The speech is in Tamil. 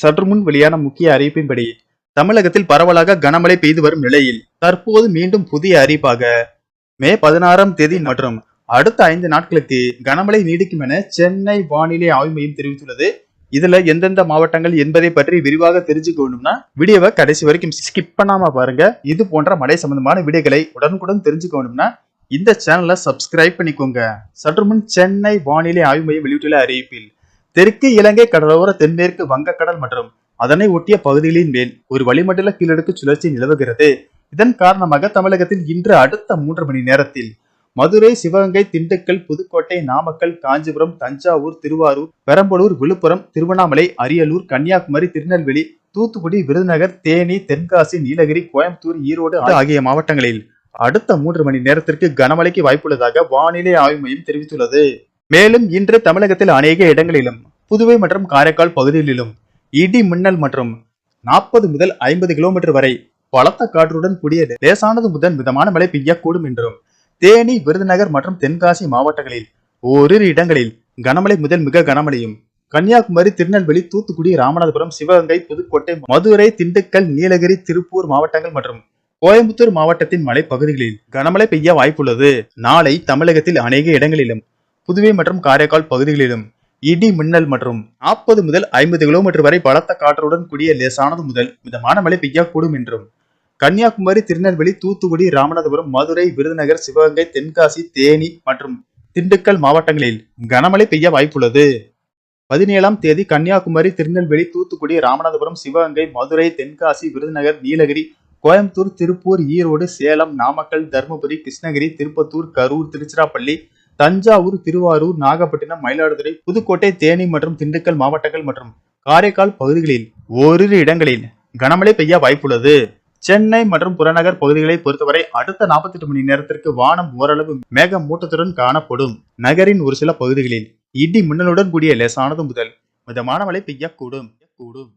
சற்று முன் வெளியான முக்கிய அறிவிப்பின்படி தமிழகத்தில் பரவலாக கனமழை பெய்து வரும் நிலையில் தற்போது மீண்டும் புதிய அறிவிப்பாக. மே பதினாறாம் தேதி மற்றும் அடுத்த ஐந்து நாட்களுக்கு கனமழை நீடிக்கும் என சென்னை வானிலை ஆய்வு மையம் தெரிவித்துள்ளது. இதுல எந்தெந்த மாவட்டங்கள் என்பதை பற்றி விரிவாக தெரிஞ்சுக்கணும்னா வீடியோவை கடைசி வரைக்கும் ஸ்கிப் பண்ணாம பாருங்க. இது போன்ற மழை சம்பந்தமான வீடியோகளை உடனுக்குடன் தெரிஞ்சுக்கணும்னா இந்த சேனலை சப்ஸ்கிரைப் பண்ணிக்கோங்க. சற்று முன் சென்னை வானிலை ஆய்வு மையம் வெளியிட்டுள்ள அறிவிப்பில் தெற்கு இலங்கை கடலோர தென்மேற்கு வங்கக்கடல் மற்றும் அதனை ஒட்டிய பகுதிகளின் மேல் ஒரு வளிமண்டல கீழடுக்கு சுழற்சி நிலவுகிறது. இதன் காரணமாக தமிழகத்தில் இன்று அடுத்த மூன்று மணி நேரத்தில் மதுரை சிவகங்கை திண்டுக்கல் புதுக்கோட்டை நாமக்கல் காஞ்சிபுரம் தஞ்சாவூர் திருவாரூர் பெரம்பலூர் விழுப்புரம் திருவண்ணாமலை அரியலூர் கன்னியாகுமரி திருநெல்வேலி தூத்துக்குடி விருதுநகர் தேனி தென்காசி நீலகிரி கோயம்புத்தூர் ஈரோடு ஆகிய மாவட்டங்களில் அடுத்த மூன்று மணி நேரத்திற்கு கனமழைக்கு வாய்ப்புள்ளதாக வானிலை ஆய்வு மையம் தெரிவித்துள்ளது. மேலும் இன்று தமிழகத்தில் அநேக இடங்களிலும் புதுவை மற்றும் காரைக்கால் பகுதிகளிலும் இடி மின்னல் மற்றும் நாற்பது முதல் ஐம்பது கிலோமீட்டர் வரை பலத்த காற்றுடன் கூடிய லேசானது முதல் மிதமான மழை பெய்யக்கூடும் என்றும் தேனி விருதுநகர் மற்றும் தென்காசி மாவட்டங்களில் ஓரிரு இடங்களில் கனமழை முதல் மிக கனமழையும் கன்னியாகுமரி திருநெல்வேலி தூத்துக்குடி ராமநாதபுரம் சிவகங்கை புதுக்கோட்டை மதுரை திண்டுக்கல் நீலகிரி திருப்பூர் மாவட்டங்கள் மற்றும் கோயம்புத்தூர் மாவட்டத்தின் மலைப்பகுதிகளில் கனமழை பெய்ய வாய்ப்புள்ளது. நாளை தமிழகத்தில் அநேக இடங்களிலும் புதுவை மற்றும் காரைக்கால் பகுதிகளிலும் இடி மின்னல் மற்றும் நாற்பது முதல் ஐம்பது கிலோமீட்டர் வரை பலத்த காற்றுடன் கூடிய லேசானது முதல். மிதமான மழை பெய்யக்கூடும் என்றும். கன்னியாகுமரி திருநெல்வேலி தூத்துக்குடி ராமநாதபுரம் மதுரை விருதுநகர் சிவகங்கை தென்காசி தேனி மற்றும் திண்டுக்கல் மாவட்டங்களில் கனமழை பெய்ய வாய்ப்புள்ளது. பதினேழாம் தேதி கன்னியாகுமரி திருநெல்வேலி தூத்துக்குடி ராமநாதபுரம் சிவகங்கை மதுரை தென்காசி விருதுநகர் நீலகிரி கோயம்புத்தூர் திருப்பூர் ஈரோடு சேலம் நாமக்கல் தருமபுரி கிருஷ்ணகிரி திருப்பத்தூர் கரூர் திருச்சிராப்பள்ளி தஞ்சாவூர் திருவாரூர் நாகப்பட்டினம் மயிலாடுதுறை புதுக்கோட்டை தேனி மற்றும் திண்டுக்கல் மாவட்டங்கள் மற்றும் காரைக்கால் பகுதிகளில் ஓரிரு இடங்களில் கனமழை பெய்ய வாய்ப்புள்ளது. சென்னை மற்றும் புறநகர் பகுதிகளை பொறுத்தவரை அடுத்த 48 மணி நேரத்திற்கு வானம் ஓரளவு மேக மூட்டத்துடன் காணப்படும். நகரின் ஒரு சில பகுதிகளில் இடி மின்னலுடன் கூடிய லேசானது முதல் மிதமான மழை பெய்யக்கூடும். கூடும்